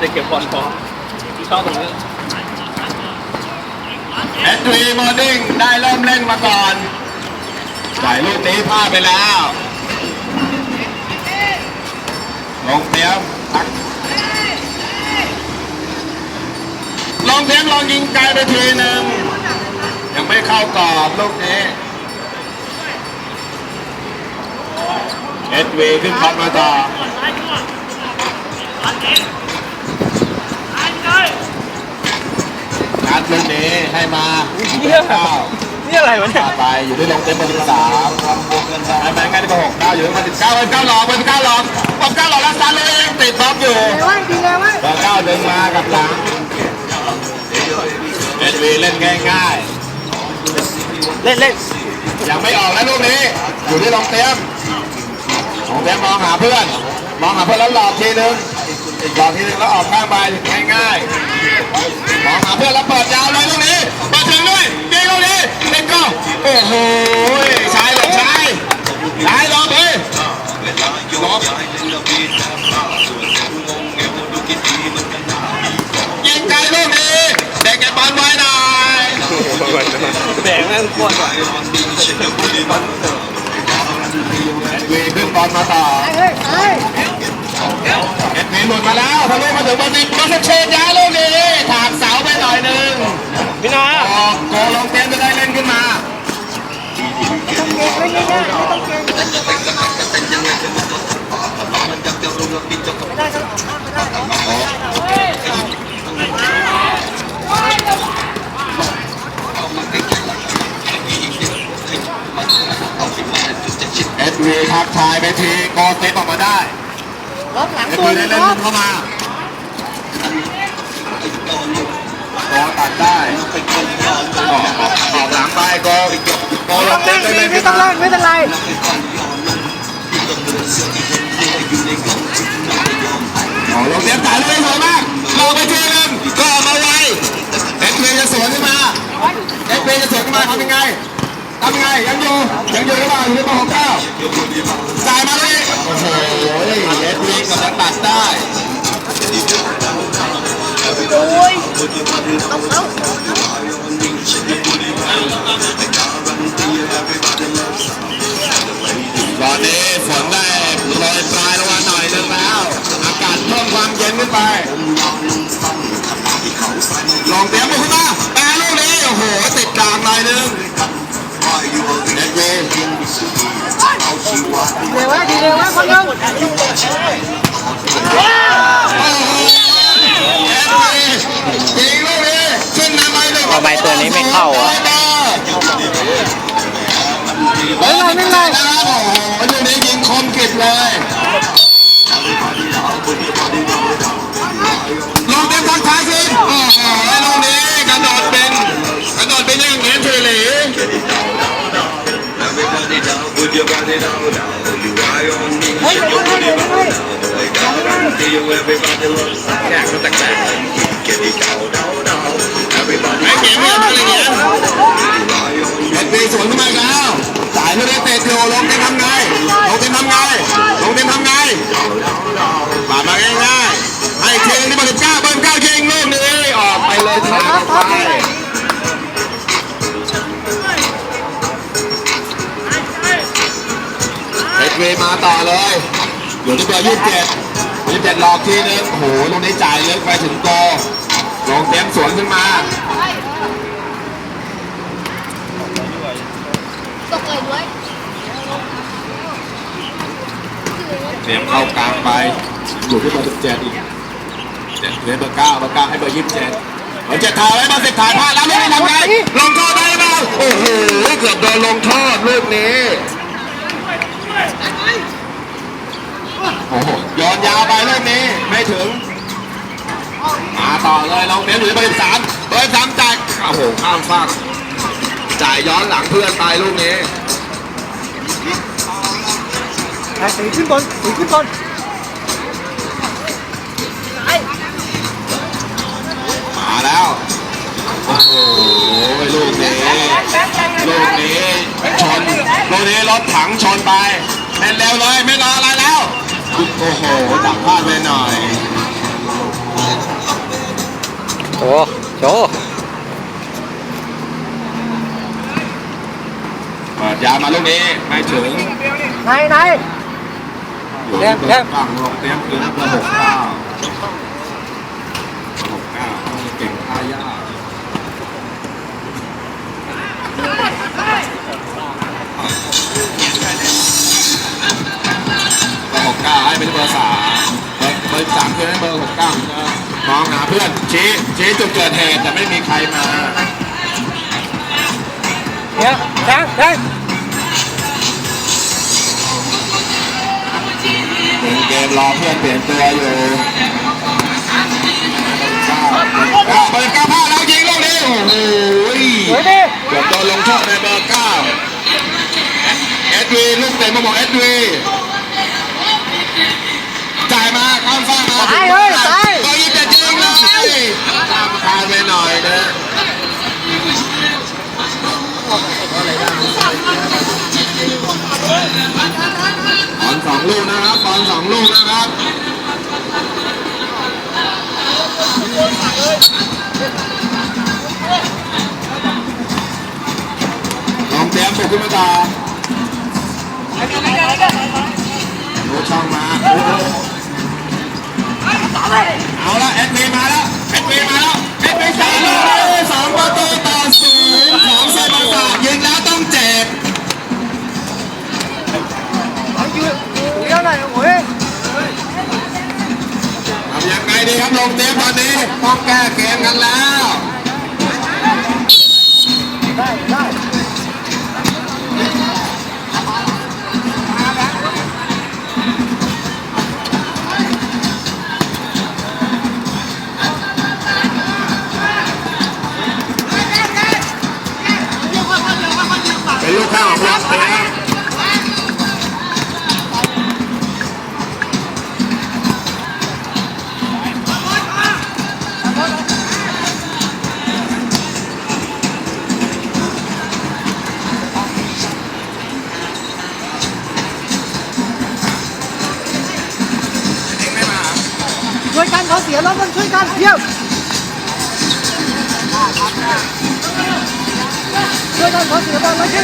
จะเก็บบอลพอชอบตรงนี้แอดวีมอร์นิ่งได้เริ่มเล่นมาก่อนจ่ายลูกนี้พลาดไปแล้วลงเตียมพักลองเตียมลองยิงไกลไปทีหนึ่งยังไม่เข้ากรอบลูกนี้เอ็ดวีขึ้นบอลมาต่อ นัดลูกนี้ให้มาเนี่ยเก้านี่อะไรวะเนี่ยพาไปอยู่ที่ลงเต็มเบอร์สิบสามไอ้แมนกันที่เบอร์หกเก้าอยู่ที่เบอร์สิบเก้าเบอร์เก้าหลอกเบอร์เก้าหลอกเบอร์เก้าหลอกแล้วซันเลยยังติดบล็อกอยู่เร็วไว้ดีเร็วไว้เบอร์เก้าเดินมากับหลังเอ็ดวีเล่นง่ายเล่นเล่นๆยังไม่ออกแล้วลูกนี้ อยู่ที่ลงเต็มลงเต็มมองหาเพื่อน มองหาเพื่อนแล้วหลอกทีนึง หลอกทีนึงแล้วออกข้างไปง่ายๆมองหาเพื่อนแล้วเปิดยาวเลยลูกนี้เปิดถึงด้วยยิงลูกนี้เด็กก็โอ้โหชายหลงชายชายหลอกเลยยิงไกลลูกนี้เด็กเก็บบอลไว้หน่อยแบกแม่งโคตรว่ะวีขึ้นบอลมาต่อ เฮ้ยเฮ้ยเอ็ดวีหลุดมาแล้วทะลุมาถึงบอลสิบมาสเชนย้ายลูกนี้ถากเสาไปหน่อยหนึงพี่นาออกโกลงเต็มจะได้เล่นขึ้นมาต้องเก่งไม่ง่ายๆไม่ต้องเก่งไม่ต้องเก่งไม่ได้ต้องออกข้างไม่ได้หรอกเอ็ดวีทักทายไปทีโกเซฟออกมาได้ ล็อกหลังตัววีเลได้ยเล่นล็อกเข้ามาโกตัดได้ออกออกออกหลังไปกโกลต้องงเต็เล่นได้เล่นไม่ต้องเล่นไม่เป็นไรออกลงเต็มจ่ายลูกนี้สวยมากลงไปทีนึงก็ออกมาไวเอ็ดวีจะสวนขึ้นมาเอ็กเพย์จะสวนขึ้นมาทำยังไง ทำยังไงยังอยู่ยังอยู่หรือเปล่าอยู่ในปหกเก้าจ่ายมาเลยโอ้โหเอ็ดวีกับจะตัดได้โอ้ยเอาเอาตอนนี้ฝนได้ แข่งมันแตกๆไอ้เก๋ไม่อยากทำอะไรเงี้ยเอ็ดวีสวนขึ้นมาแล้วสายลูกนี้เตะโยวลงเต็มทำไงลงเต็มทำไงลงเต็มทำไงปาดมาง่ายๆให้อีกทีนึงที่เบอร์สิบเก้าเบอร์สิบเก้ายิงลูกนี้ออกไปเลยทางออกไปเอ็ดวีมาต่อเลยอยู่ที่เบอร์ยี่สิบเจ็ด สิบเจ็ดหลอกทีนึงโอ้โหลูกนี้จ่ายลึกไปถึงโกลงเต็มสวนขึ้นมาตกเลยด้วยเตรียมเข้ากลางไปอยู่ที่เบอร์สิบเจ็ดอีกเจ็ดเหลือเบอร์เก้าเบอร์เก้าให้เบอร์ยี่สิบเจ็ดเบอร์เจ็ดถ่ายไว้เบอร์สิบถ่ายพลาดแล้วลูกนี้ทำไงลงโทษได้หรือเปล่าโอ้โหเกือบโดนลงโทษลูกนี้ โอ้โหโยนยาวไปลูกนี้ไม่ถึง มาต่อเลยลองเน้นหรือเบอร์สิบสามเบอร์สิบสามจ่ายโอ้โหข้ามฟากจ่ายย้อนหลังเพื่อนไปลูกนี้ตีขึ้นบนตีขึ้นบนมาแล้วโอ้โหลูกนี้ลูกนี้ชนลูกนี้รถถังชนไปเล่นเร็วเลยไม่รอ อ้โหจับพลาดไปหน่อย โชว์โชว์เปิดยาวมาลูกนี้ไม่ถึงไหนไหน อยู่ที่เตรียมเตรียมฝั่งลงเตรียมเตรียมระบบเก้า กเก้ามองหาเพื่อนชี้ชี้จุดเกิดเหตุแต่ไม่มีใครมาเนี่ยแทงแทงเดินเกมรอเพื่อนเปลี่ยนตัวอยู่เก้าเบอร์เก้าพลาดแล้วยิงลูกนี้โอ้โหสวยดิเกือบโดนลงโทษในเบอร์เก้าเอ็ดวีลูกเตะมาบอกเอ็ดวีจ่ายมาข้ามฟ้ากมาตายเฮ้ยตายก็ยิงจะยิงเลยตามคานไปหน่อยนะบอลสองลูกนะครับบอลสองลูกนะครับลองเตรียมบุกขึ้นมาต่อดูช่องมา โอ้โหเอาละเอ็ดวีมาแล้วเอ็ดวีมาแล้วเอ็ดวีสามเลยสองประตูต่อศูนย์ของเซนต์ศาสตร์ยิงแล้วต้องเจ็บยู่อยู่เดียวหน่อยโอ้ยทำยังไงดีครับลงเตรียมตอนนี้ต้องแก้เกมกันแล้วได้ได้ สียแล้วต้องช่วยกันเยี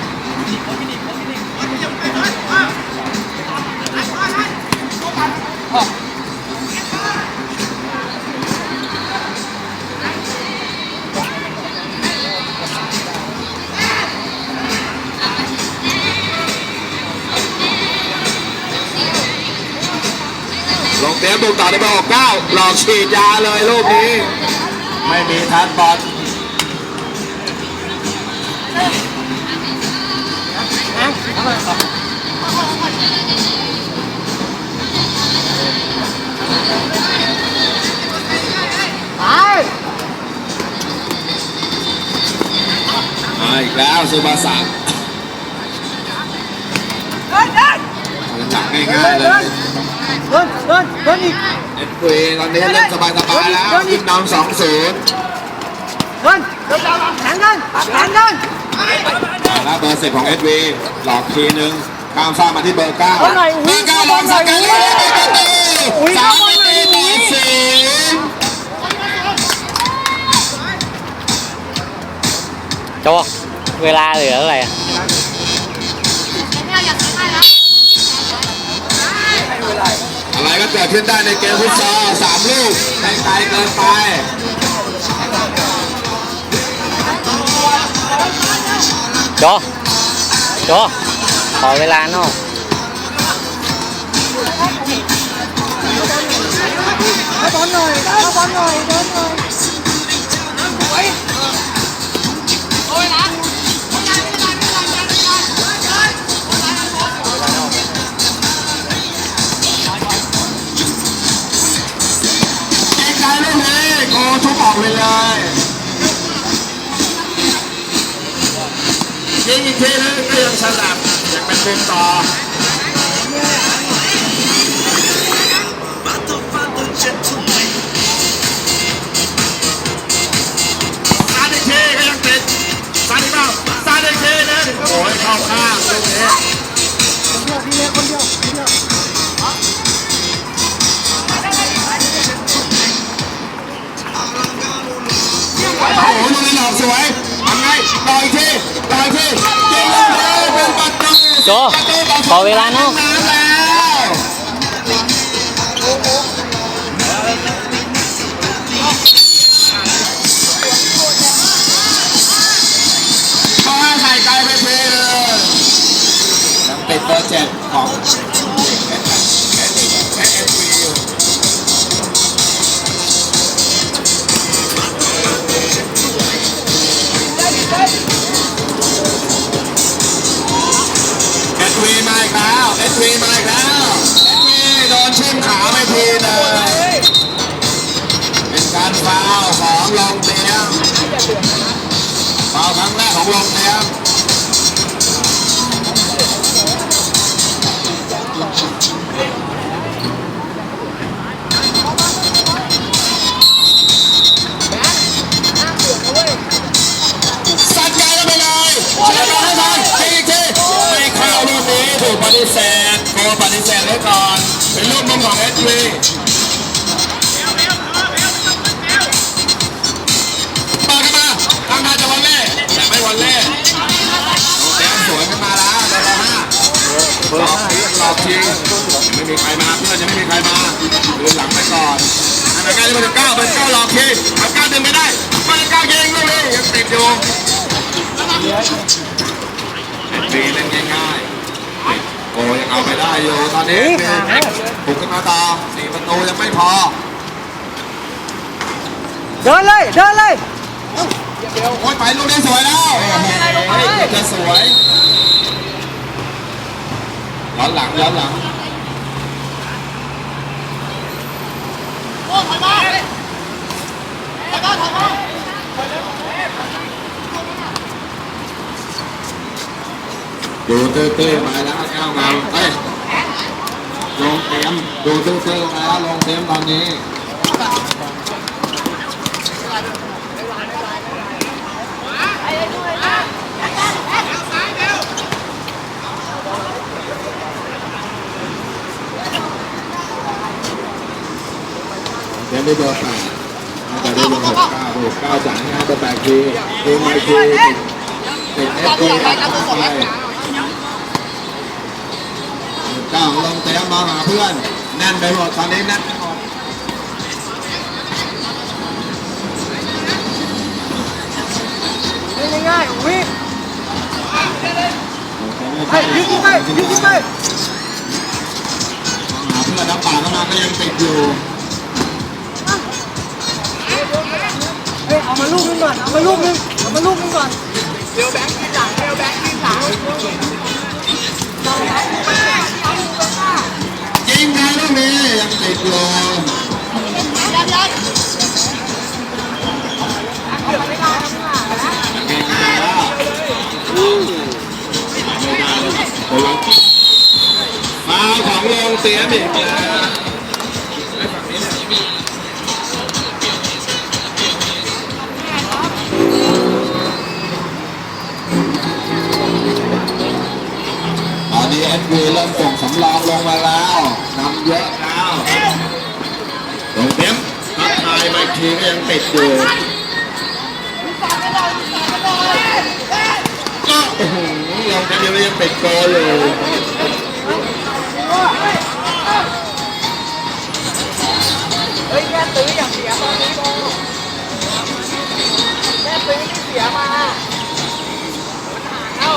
่ ลงเตรียมบุกต่อในเบอร์เก้าหลอกฉีดยาเลยลูกนี้ ไม่มีทันบอลไปมาอีกแล้วซูบาสะเดินเดินจับเดิง่ายนๆเลเดินย เดินเดินเดินอีกเอ็นคุยตอนนี้เล่นสบายๆแล้วขึ้นนำสองศูนย์เดินเดินแข็งเดินแข็งเดินแล้วเบอร์สิบของเอ็ดวีหลอกทีนึงข้ามฟ้ากมาที่เบอร์เก้าเอาหน่อยเบอุ้อยร์เก้าลเอางหสน่อยกัดอุ้เลยยประตูอุ้ยสามเอาประหน่อยตูต่อศูนย์โจเวลาเหลืออะไรอะ อะไรก็เกิดขึ้นได้ในเกมฟุตซอลสามลูกไกลๆเกินไปโจโจขอเวลานอกเอาบอลหน่อยเอาบอลหน่อย ไปเลยยิงอีกทีนึงก็ยังสลับยังเป็นมุมต่อซาดิเคเนะโอ้ยเข้าข้างลูกนี้คนเดียวพี่เล็กคนเดียว หลูกนี้หลอกสวยทำไงต่ออีกทีต่ออีกทียิงลูกนี้เป็นประตูโจประตูต่อขอเวลานอกน้ำแล้วก็ให้ไข่ไก่ไปเทเลยยังติดเบอร์เจ็ดของ มาอีกแล้วเอสวีมาอีกแล้วเอสวีโดนชิมขาไม่ทีเลยเป็นการฟาวของลองเตียมฟาวครั้งแรกของลองเตียม ฏิเสธโกปฏิเสธไว้ก่อน เป็นลูกมุมของเอสวีเปิดกันมาทางทาจะวันเล่แต่ไม่วันเล่แดงสวยขึ้นมาแล้วเบอร์ห้าเบอร์ห้าหลอกทียังไม่มีใครมาเพื่อนยังไม่มีใครมาเดูหลังไปก่อนอันดับเก้าเบอร์เก้าเบอร์เก้าหลอกทีเบอร์เก้าดึงไม่ได้เบอร์เก้ายิงลูกนี้ยังติดอยู่ตีเล่นง่ายๆ โกยังเอาไปได้อยู่ตอนนี้บุกขึ้นมาต่อสี่ประตูยังไม่พอ เดินเลย เดินเลยโอ้ยไปลูกนี้สวยแล้วโอ้โหเกือบจะสวยย้อนหลังย้อนหลังดูตื้อๆมา เต้เต้มาแล้วแก้วเงาเอ้ยลงเต็มดูตื้อๆมาแล้วลงเต็มตอนนี้เต็มได้เบอร์แปดแต่ได้เบอร์หกเก้าเบอร์เก้าจ่ายให้เบอร์แปดทีเองไม่ทีติดเอฟทีอัดเข้าไป ก้าวลงเตะมาหาเพื่อนแน่นไปหมดตอนนี้แน่นไปหมดง่ายๆวิ่งให้วิ่งยิงไปวิ่งยิงไปหาเพื่อนน้ำป่าเข้ามาก็ยังติดอยู่เฮ้ยเอามาลูกนึงก่อนเอามาลูกนึงเอามาลูกนึงก่อนยิงไงลูกนี้ยังติดอยู่ยัง ไม่ได้แล้วคนละฟาของลงเตียมอีกแล้วตอนนี้เอสวีเริ่มส่งสำรองลงมาแล้วายมาอีทีก็ยังติดอยู่ก็โอ้โหลองไปเดียวยังติดกอเลยเฮ้ยแค่ตื้ออย่างเสียมาแม่ตื้อที่เสียมาหาเอ้า